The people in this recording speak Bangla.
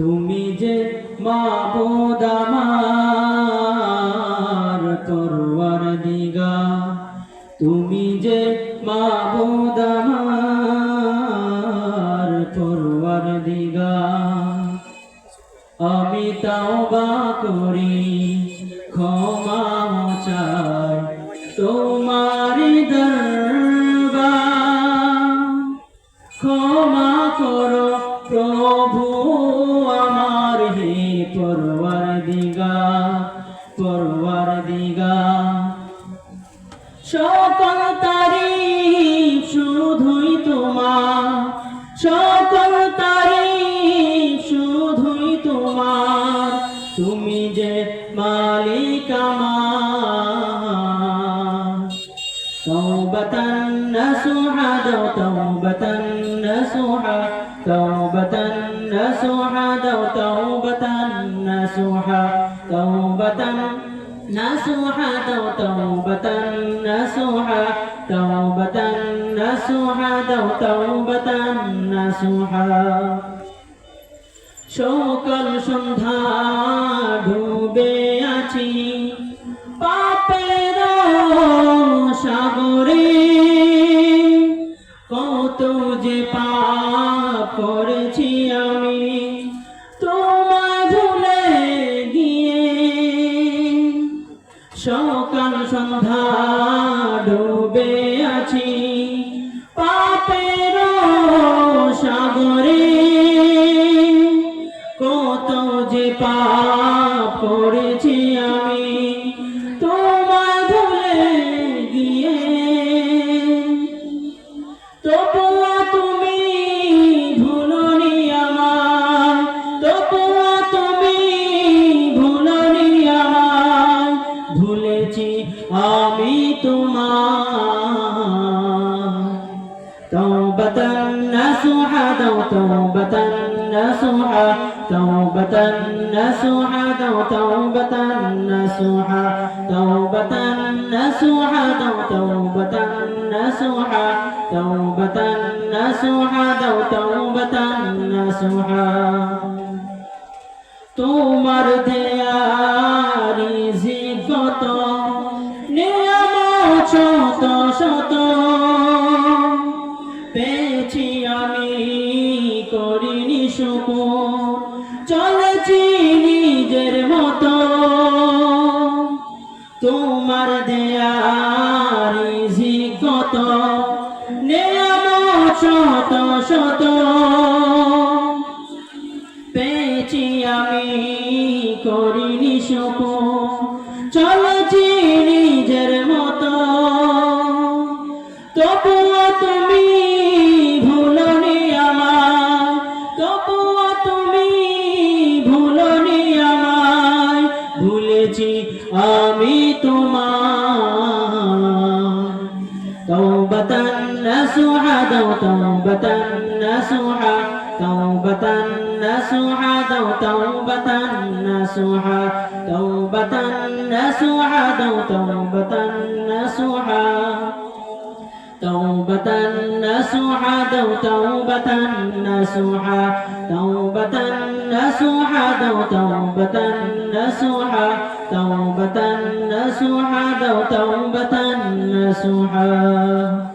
তুমি যে মাবুদ আমার পরওয়ার দিগা তুমি যে মাবুদ আমার পরওয়ার দিগা আমি তাওবা করি, ক্ষমা চাই, তোমার আমার হে পরবার দিগা পরবার দিগা সকল তারি শুধুই তোমার, সকল তারি শুধুই তোমার। তুমি যে মালিক আমার। তৌবতন নসুহা দাও তৌবতন نصوحا دو توبة نصوحا توبة نصوحا دو توبة نصوحا توبة نصوحا دو توبة نصوحا সকাল সন্ধ্যা ডুবে আছি পাপের সাগরে কত যে পাপ করেছি সকাল সন্ধ্যা ডুবে আছি। পাপের সাগরে কত যে পাপ করেছি। ভুলেছি আমি তোমার توبة نصوحا دو توبة نصوحا توبة نصوحا دو توبة نصوحا توبة نصوحا دو توبة نصوحا توبة نصوحا دو توبة نصوحا তোমার দেয়ারি শত শত। পেয়েছি আমি, করিনি শুকু চলেছি নিজের মতো। তোমার দেয়ারি জিগত নিয়ম শত শত। পেয়েছি আমি, করিনি শোক চলেছি করেছি, আমি তোমার। তৌবতন নসুহা, দাও তৌবতন নসুহা তৌবতন নসুহা, দাও তৌবতন নসুহা তৌবতন নসুহা, দাও তৌবতন নসুহা। توبة نسوحا توبة نسوحا توبة نسوحا توبة نسوحا توبة نسوحا توبة نسوحا